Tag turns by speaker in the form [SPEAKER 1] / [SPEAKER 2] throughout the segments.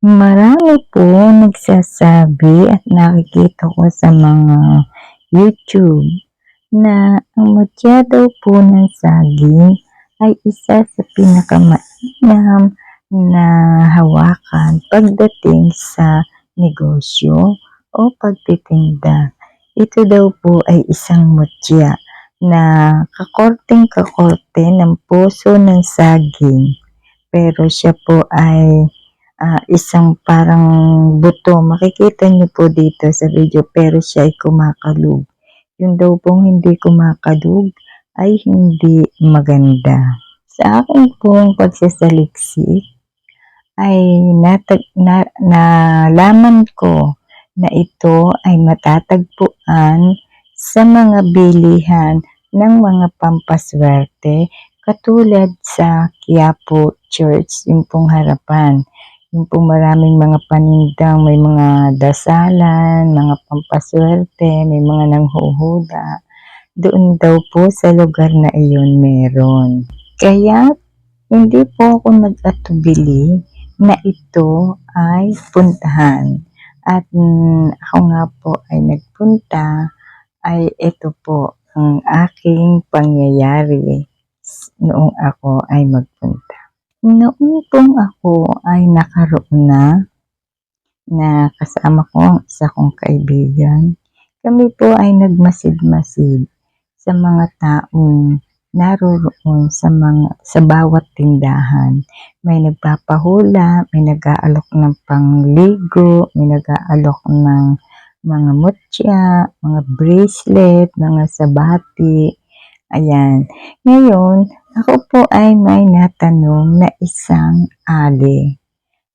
[SPEAKER 1] Marami po nagsasabi at nakikita ko sa mga YouTube na ang daw po ng saging ay isa sa pinakamainam na hawakan pagdating sa negosyo o pagtitinda. Ito daw po ay isang mutya na kakorteng-kakorte ng puso ng saging. Pero siya po ay ah, isang parang buto. Makikita niyo po dito sa video pero siya ay kumakalug. Yung daw pong hindi kumakalug ay hindi maganda. Sa akin pong pagsasaliksik ay natag, na, nalaman ko na ito ay matatagpuan sa mga bilihan ng mga pampaswerte katulad sa Quiapo Church, yung pong harapan. Yung pong maraming mga panindang, may mga dasalan, mga pampaswerte, may mga nanghuhuda. Doon daw po sa lugar na iyon meron. Kaya hindi po ako nag-atubili na ito ay puntahan. At mm, ako nga po ay nagpunta ay ito po ang aking pangyayari noong ako ay magpunta. Noong pong ako ay nakaroon na na kasama ko ang isa kong kaibigan, kami po ay nagmasid-masid sa mga taong naroroon sa mga sa bawat tindahan. May nagpapahula, may nag-aalok ng pangligo, may nag-aalok ng mga mutya, mga bracelet, mga sabati. Ayan. Ngayon, ako po ay may natanong na isang ali.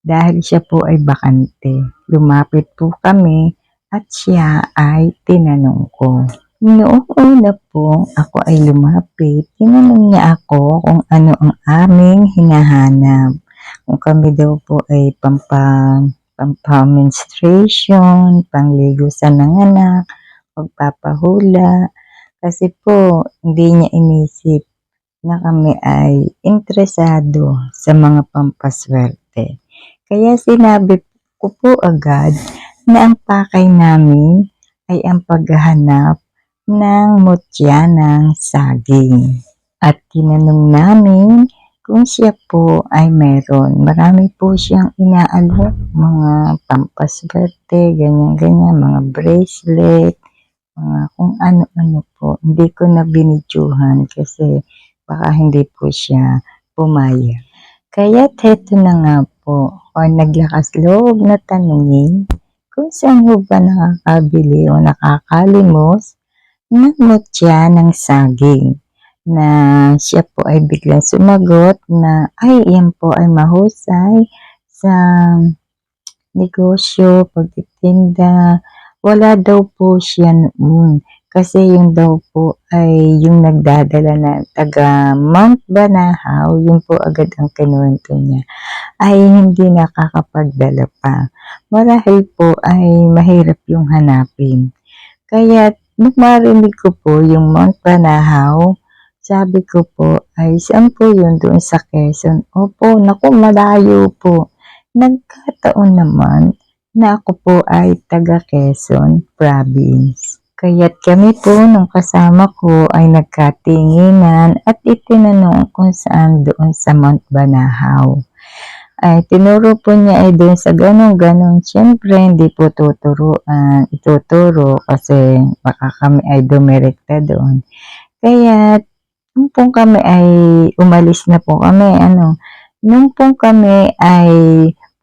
[SPEAKER 1] Dahil siya po ay bakante. Lumapit po kami at siya ay tinanong ko. Noong una po ako ay lumapit, tinanong niya ako kung ano ang aming hinahanap. Kung kami daw po ay pampang pampamenstruation, pangligo sa nanganak, pagpapahula. Kasi po, hindi niya inisip na kami ay interesado sa mga pampaswerte. Kaya sinabi ko po agad na ang pakay namin ay ang paghahanap ng mutya ng saging. At tinanong namin kung siya po ay meron. Marami po siyang inaalok, mga pampaswerte, ganyan-ganyan, mga bracelet, mga kung ano-ano po. Hindi ko na binidyohan kasi baka hindi po siya pumayag. Kaya heto na nga po, o naglakas loob na tanungin kung saan ho ba nakakabili o nakakalimos ng mutya ng saging na siya po ay biglang sumagot na ay yan po ay mahusay sa negosyo, pagtitinda. Wala daw po siya noon kasi yung daw po ay yung nagdadala na taga Mount Banahaw, yun po agad ang kinuwento niya, ay hindi nakakapagdala pa. Marahil po ay mahirap yung hanapin. Kaya nung marinig ko po yung Mount Banahaw, sabi ko po, ay saan po yun doon sa Quezon? Opo, naku, malayo po. Nagkataon naman na ako po ay taga Quezon Province. Kaya't kami po nung kasama ko ay nagkatinginan at itinanong kung saan doon sa Mount Banahaw. Ay tinuro po niya ay doon sa ganong-ganon. Siyempre, hindi po tuturuan, ituturo kasi baka kami ay dumirekta doon. Kaya nung kami ay umalis na po kami, ano, nung pong kami ay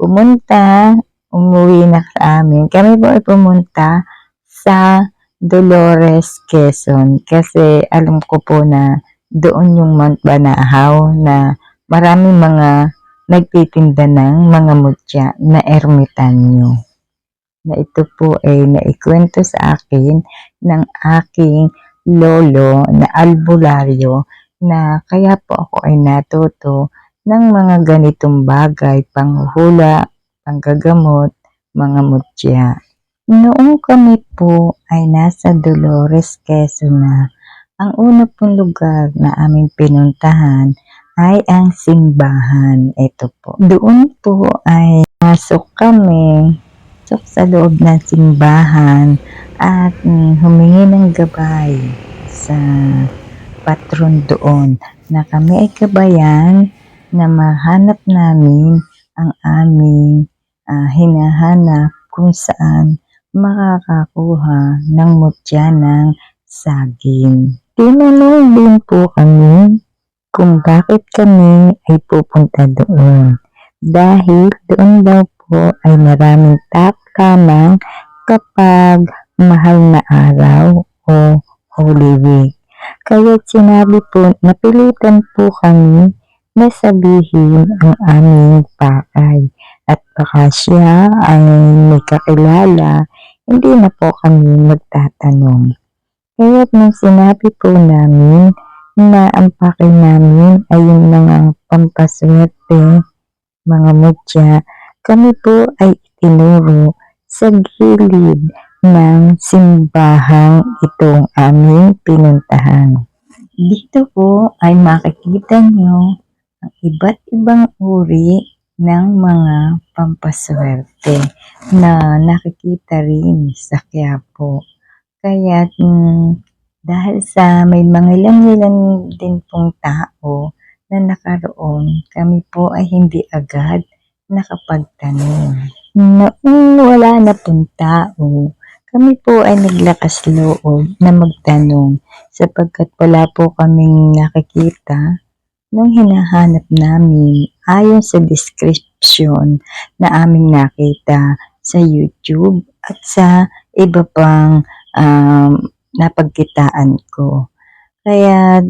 [SPEAKER 1] pumunta, umuwi na sa amin, kami po ay pumunta sa Dolores, Quezon. Kasi alam ko po na doon yung Mount Banahaw na maraming mga nagtitinda ng mga mutya na ermitanyo. Na ito po ay naikwento sa akin ng aking lolo na albularyo na kaya po ako ay natuto ng mga ganitong bagay, panghuhula, panggagamot, mga mutya. Noong kami po ay nasa Dolores, Quezon ang una pong lugar na aming pinuntahan ay ang simbahan. Ito po. Doon po ay pumasok kami pasok sa loob ng simbahan at mm, humingi ng gabay sa patron doon na kami ay kabayan na mahanap namin ang aming ah, hinahanap kung saan makakakuha ng mutya ng saging. Tinanong din po kami kung bakit kami ay pupunta doon. Dahil doon daw po ay maraming taklamang kapag mahal na araw o Holy Week. Kaya sinabi po, napilitan po kami na sabihin ang aming pakay. At baka siya ay may kakilala, hindi na po kami magtatanong. Kaya nung sinabi po namin na ang pakay namin ay yung mga pampaswerte, mga mutya, kami po ay itinuro sa gilid ng simbahang itong aming pinuntahan. Dito po ay makikita nyo ang iba't ibang uri ng mga pampaswerte na nakikita rin sa Quiapo. Kaya mm, dahil sa may mga ilang-ilang din pong tao na nakaroon, kami po ay hindi agad nakapagtanong. Noong wala na pong tao, kami po ay naglakas loob na magtanong sapagkat wala po kaming nakikita nung hinahanap namin ayon sa description na aming nakita sa YouTube at sa iba pang um, napagkitaan ko. Kaya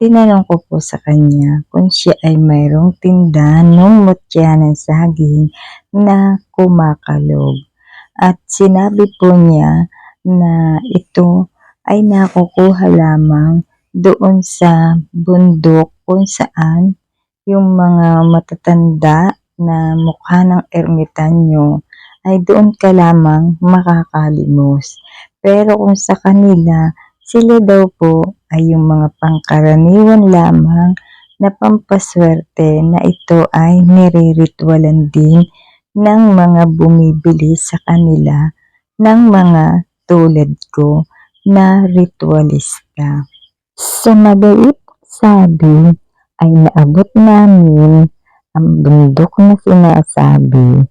[SPEAKER 1] tinanong ko po sa kanya kung siya ay mayroong tinda ng mutya ng saging na kumakalog. At sinabi po niya na ito ay nakukuha lamang doon sa bundok kung saan yung mga matatanda na mukha ng ermitanyo ay doon ka lamang makakalimos. Pero kung sa kanila, sila daw po ay yung mga pangkaraniwan lamang na pampaswerte na ito ay niriritwalan din ng mga bumibili sa kanila ng mga tulad ko na ritualista. Sa madalit sabi ay naabot namin ang bundok na sinasabi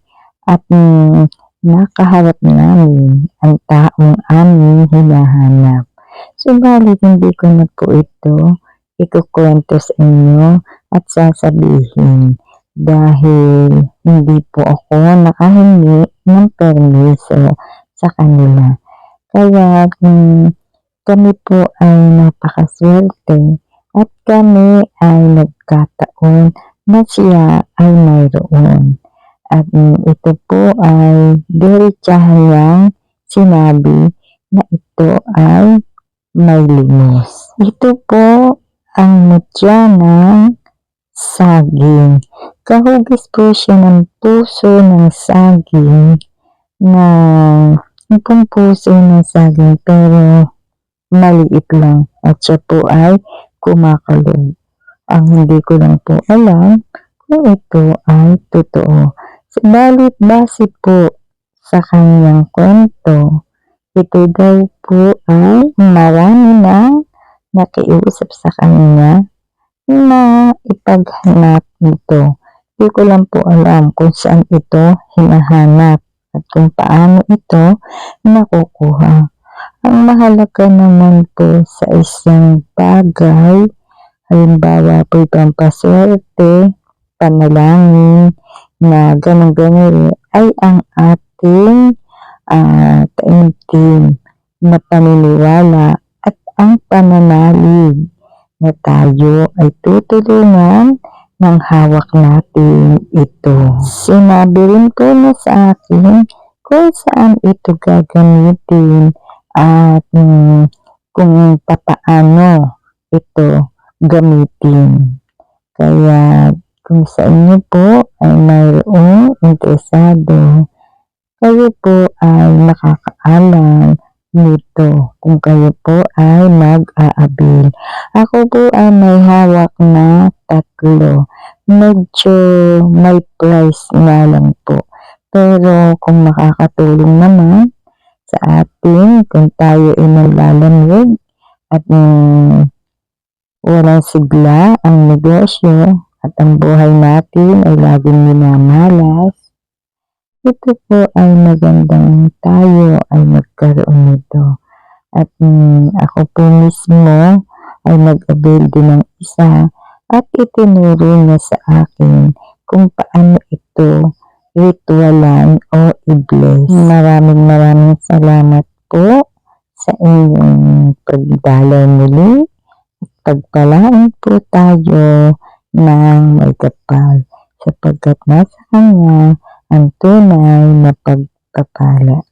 [SPEAKER 1] at mm, nakaharap namin ang taong aming hinahanap. Subalit hindi ko na po ito ikukwento sa inyo at sasabihin dahil hindi po ako nakahingi ng permiso sa kanila. Kaya mm, kami po ay napakaswerte at kami ay nagkataon na siya ay mayroon. At ito po ay diretsahan sinabi na ito ay may limos. Ito po ang mutya ng saging. Kahugis po siya ng puso ng saging na yung puso ng saging pero maliit lang at siya po ay kumakalog. Ang hindi ko lang po alam kung ito ay totoo. Subalit base po sa kanyang kwento, ito daw po ay marami na nakiusap sa kanya na ipaghanap nito. Hindi ko lang po alam kung saan ito hinahanap at kung paano ito nakukuha. Ang mahalaga naman po sa isang bagay, halimbawa po pampaswerte, panalangin, na ganun-ganun ay ang ating uh, taimtim na paniniwala at ang pananalig na tayo ay tutulungan ng hawak natin ito. Sinabi rin ko na sa akin kung saan ito gagamitin at um, kung papaano ito gamitin. Kaya kung sa inyo po ay mayroong interesado, kayo po ay nakakaalam nito kung kayo po ay mag-aabil. Ako po ay may hawak na tatlo. Medyo may price nga lang po. Pero kung makakatulong naman sa atin kung tayo ay naglalamig at mm, walang sigla ang negosyo at ang buhay natin ay laging minamalas, ito po ay magandang tayo ay magkaroon nito. At mm, ako po mismo ay nag-avail din ng isa at itinuro niya sa akin kung paano ito ritualan o i-bless. Maraming maraming salamat po sa inyong pagdalaw muli at pagpalaan po tayo ng may kapal sapagkat nasa kanya ang tunay na pagpapala.